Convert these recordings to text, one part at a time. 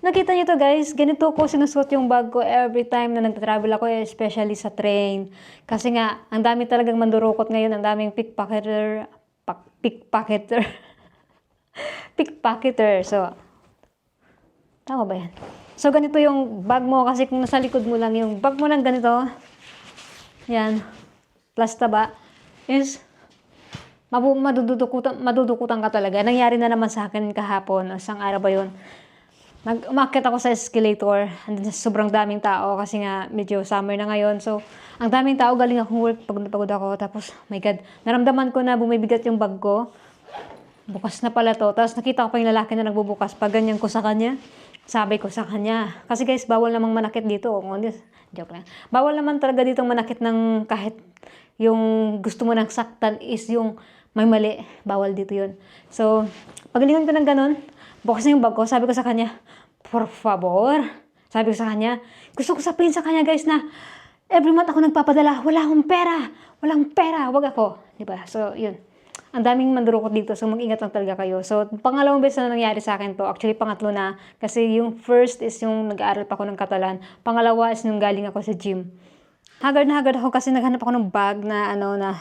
Nakita niyo to guys, ganito ko sinusuot yung bag ko every time na nag-travel ako, especially sa train. Kasi nga, ang dami talagang mandurukot ngayon, ang daming pickpocketer, pak, pickpocketer, pickpocketer. So, tama ba yan? So, ganito yung bag mo kasi kung nasa likod mo lang yung bag mo lang ganito, yan, plus taba, is madudukutan, madudukutan ka talaga. Nangyari na naman sa akin kahapon, isang araw ba yun. Nag umakyat ako sa escalator, and sobrang daming tao kasi nga medyo summer na ngayon. So, ang daming tao, galing akong work, pagod na pagod ako. Tapos, my God, naramdaman ko na bumibigat yung bag ko. Bukas na pala to. Tapos nakita ko pa yung lalaki na nagbubukas. Pag ganyan ko sa kanya, sabi ko sa kanya. Kasi guys, bawal namang manakit dito. Oh, this, joke lang. Bawal naman talaga dito manakit ng kahit yung gusto mo ng saktan is yung may mali. Bawal dito yun. So, pagalingan ko ng ganun, bukas na yung bag ko, sabi ko sa kanya, por favor. Sabi ko sa kanya, gusto ko sabihin sa kanya guys na every month ako nagpapadala, wala akong pera. Walang pera, wag ako. Diba? So, yun ang daming mandurukot dito, so mag-ingat lang talaga kayo. So, pangalawang beses na nangyari sa akin to, actually pangatlo na, kasi yung first is yung nag-aaral pa ako ng Katalan, pangalawa is nung galing ako sa gym. Hagard na hagard ako kasi naghanap ako ng bag na ano na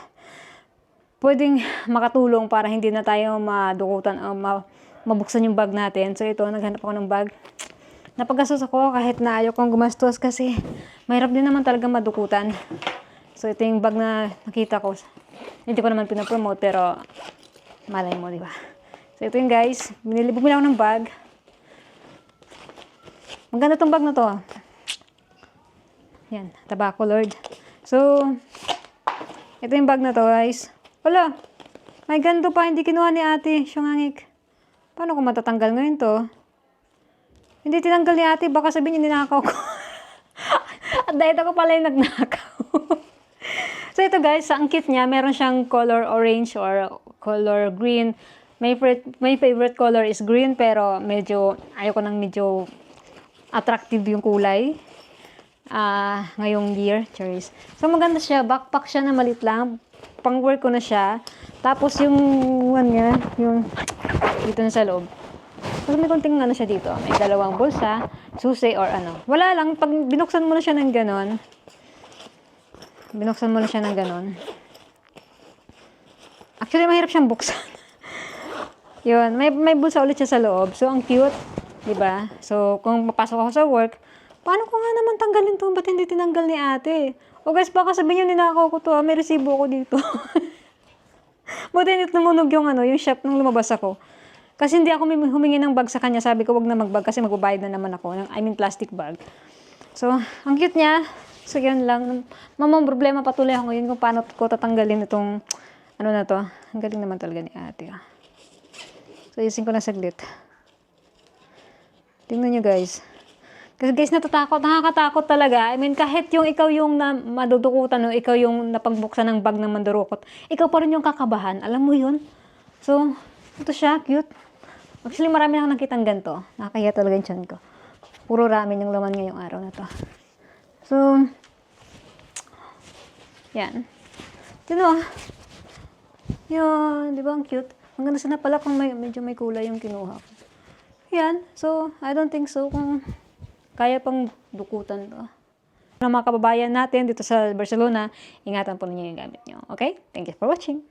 pwedeng makatulong para hindi na tayo madukutan o ma mabuksan yung bag natin. So ito, naghanap ako ng bag. Napagastos ako kahit na ayaw kong gumastos kasi mahirap din naman talaga madukutan. So ito yung bag na nakita ko. Hindi ko naman pinapromote pero malay mo, di ba? So ito yung guys, binili bumili ako ng bag. Maganda tong bag na to. Yan, tobacco lord. So, ito yung bag na to guys. Wala, may ganito pa, hindi kinuha ni ate, syungangik. Paano ko matatanggal ngayon to? Hindi tinanggal ni ate, baka sabihin niya ninakaw ko. At dahil ako pala yung nagnakaw. so ito guys, ang kit niya, meron siyang color orange or color green. My my favorite color is green pero medyo, ayoko nang medyo attractive yung kulay. Ah, ngayong year, cherries. So maganda siya, backpack siya na malit lang. Pang work ko na siya. Tapos yung one niya, yung dito na sa loob. Tapos may konting ano siya dito. May dalawang bulsa, susi or ano. Wala lang, pag binuksan mo na siya ng ganon, binuksan mo na siya ng ganon. Actually, mahirap siyang buksan. Yun, may, may bulsa ulit siya sa loob. So, ang cute. 'di ba? So, kung papasok ako sa work, paano ko nga naman tanggalin to? Ba't hindi tinanggal ni ate? O guys, baka sabihin nyo ninakaw ko to, ah. may resibo ko dito. Buti hindi tumunog yung ano, yung shop nung lumabas ako. Kasi hindi ako humingi ng bag sa kanya. Sabi ko, wag na magbag kasi magbabayad na naman ako. ng- I mean, plastic bag. So, ang cute niya. So, yun lang. Mamang problema patuloy ako ngayon kung paano ko tatanggalin itong, ano na to. Ang galing naman talaga ni ate. ah. So, isin ko na saglit. Tingnan nyo guys. Kasi guys, natatakot, nakakatakot talaga. I mean, kahit yung ikaw yung na madudukutan o ikaw yung napagbuksan ng bag ng mandurukot, ikaw pa rin yung kakabahan. Alam mo yun? So, ito siya, cute. Actually, marami na akong nakitang ganito. Nakakaya talaga yung tiyan ko. Puro ramen yung laman ngayong araw na to. So, yan. Tignan mo. Yan, di ba ang cute? Ang ganda sana pala kung may, medyo may kulay yung kinuha ko. Yan. So, I don't think so kung kaya pang dukutan to. Mga kababayan natin dito sa Barcelona, ingatan po ninyo yung gamit nyo. Okay? Thank you for watching.